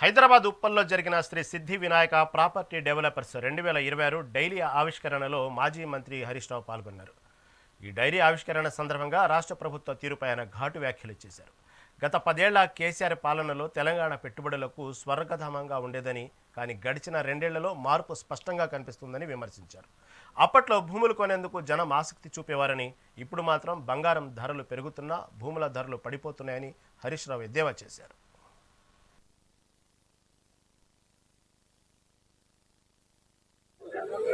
హైదరాబాద్ ఉప్పల్లో జరిగిన శ్రీ సిద్ధి Vinayaka property developers రెండు వేల ఇరవై ఆరు డైలీ ఆవిష్కరణలో మాజీ మంత్రి హరీష్ రావు పాల్గొన్నారు. ఈ డైరీ ఆవిష్కరణ సందర్భంగా రాష్ట్ర ప్రభుత్వ తీరుపై ఆయన ఘాటు వ్యాఖ్యలు చేశారు. గత పదేళ్ళ కేసీఆర్ పాలనలో తెలంగాణ పెట్టుబడులకు స్వర్గధామంగా ఉండేదని కానీ గడిచిన రెండేళ్ళలో మార్పు స్పష్టంగా కనిపిస్తుందని విమర్శించారు. అప్పట్లో భూములు కొనేందుకు జనం ఆసక్తి చూపేవారని ఇప్పుడు మాత్రం బంగారం ధరలు పెరుగుతున్నా భూముల ధరలు పడిపోతున్నాయని హరీష్ రావు ఎద్దేవా చేశారు.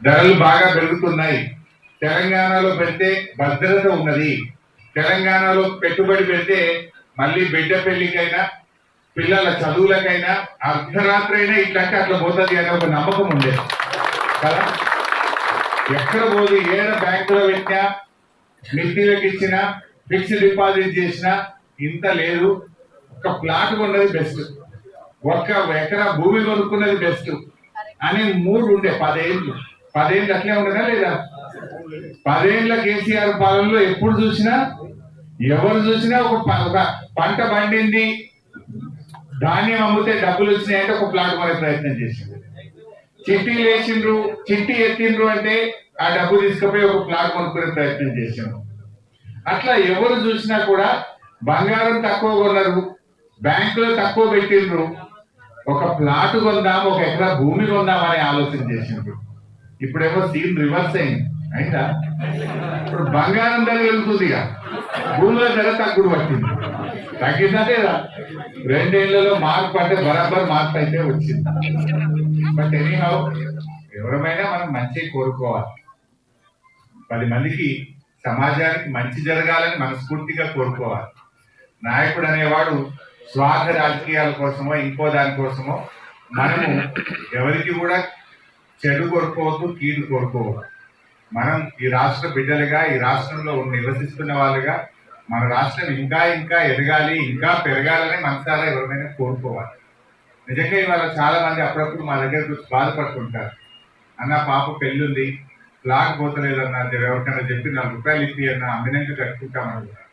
ధరలు బాగా పెరుగుతున్నాయి. తెలంగాణలో పెడితే భద్రత ఉన్నది. తెలంగాణలో పెట్టుబడి పెడితే మళ్ళీ బిడ్డ పెళ్ళికైనా పిల్లల చదువులకైనా అర్ధరాత్రి అయినా ఇట్లాంటి అట్లా పోతుంది అనే ఒక నమ్మకం ఉండేది. కదా? ఎక్కడ పోదు ఏడ బ్యాంకులో పెట్టినా నిఫ్టీలకు ఇచ్చినా ఫిక్స్డ్ డిపాజిట్ చేసినా ఇంత లేదు. ఒక ప్లాట్ కొన్నది బెస్ట్ ఒక్క ఎకరా భూమి కొనుక్కున్నది బెస్ట్ అని మూడు ఉండే పదేళ్ళు. పదేళ్ళు అట్లే ఉండదా లేదా? పదేళ్ళ కేసీఆర్ పాలనలో ఎప్పుడు చూసినా ఎవరు చూసినా ఒక ఒక పంట పండింది ధాన్యం అమ్మితే డబ్బులు వచ్చినాయంటే ఒక ప్లాట్ కొనే ప్రయత్నం చేసింది. చిట్టీలు వేసిండ్రు చిట్టి ఎత్తిండ్రు అంటే ఆ డబ్బు తీసుకుపోయి ఒక ప్లాట్ కొనుక్కునే ప్రయత్నం చేసిండ్రు అట్లా ఎవరు చూసినా కూడా బంగారం తక్కువ కొన్నారు బ్యాంకులో తక్కువ పెట్టిండ్రు ఒక ప్లాట్ కొందాం ఒక ఎకరా భూమి కొందాం అనే ఆలోచన చేసిండ్రు. ఇప్పుడేమో సీన్ రివర్స్ అయింది అయిందా? ఇప్పుడు బంగారం ధర వెళ్తుంది ఇక భూముల ధర తగ్గుడు పట్టింది. తగ్గిందా లేదా రెండేళ్ళలో మార్పు అంటే బరాబర్ మార్పు అయితే వచ్చింది. బట్ ఎనీహౌ ఎవరమైనా మనం మంచి కోరుకోవాలి. పది మందికి సమాజానికి మంచి జరగాలని మనస్ఫూర్తిగా కోరుకోవాలి. నాయకుడు అనేవాడు స్వార్థ రాజకీయాల కోసమో ఇంకో దానికోసమో మనము ఎవరికి కూడా చెడు కోరుకోవద్దు కీడు కోరుకోవద్దు. మనం ఈ రాష్ట్ర బిడ్డలుగా ఈ రాష్ట్రంలో నివసిస్తున్న వాళ్ళుగా మన రాష్ట్రం ఇంకా ఇంకా ఎదగాలి ఇంకా పెరగాలని మనసారా ఎవరైనా కోరుకోవాలి. నిజంగా ఇవాళ చాలా మంది అప్పుడప్పుడు మా దగ్గర బాధపడుతుంటారు. అన్న పాప పెళ్ళుంది ప్లాట్ పోతలేదు అన్నారు ఎవరికైనా చెప్పి నాలుగు రూపాయలు ఇప్పి అన్న అమ్మినాక కట్టుకుంటామన్నారు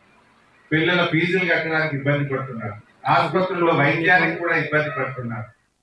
పిల్లల ఫీజులు కట్టడానికి ఇబ్బంది పడుతున్నారు. ఆసుపత్రుల్లో వైద్యానికి కూడా ఇబ్బంది పడుతున్నారు.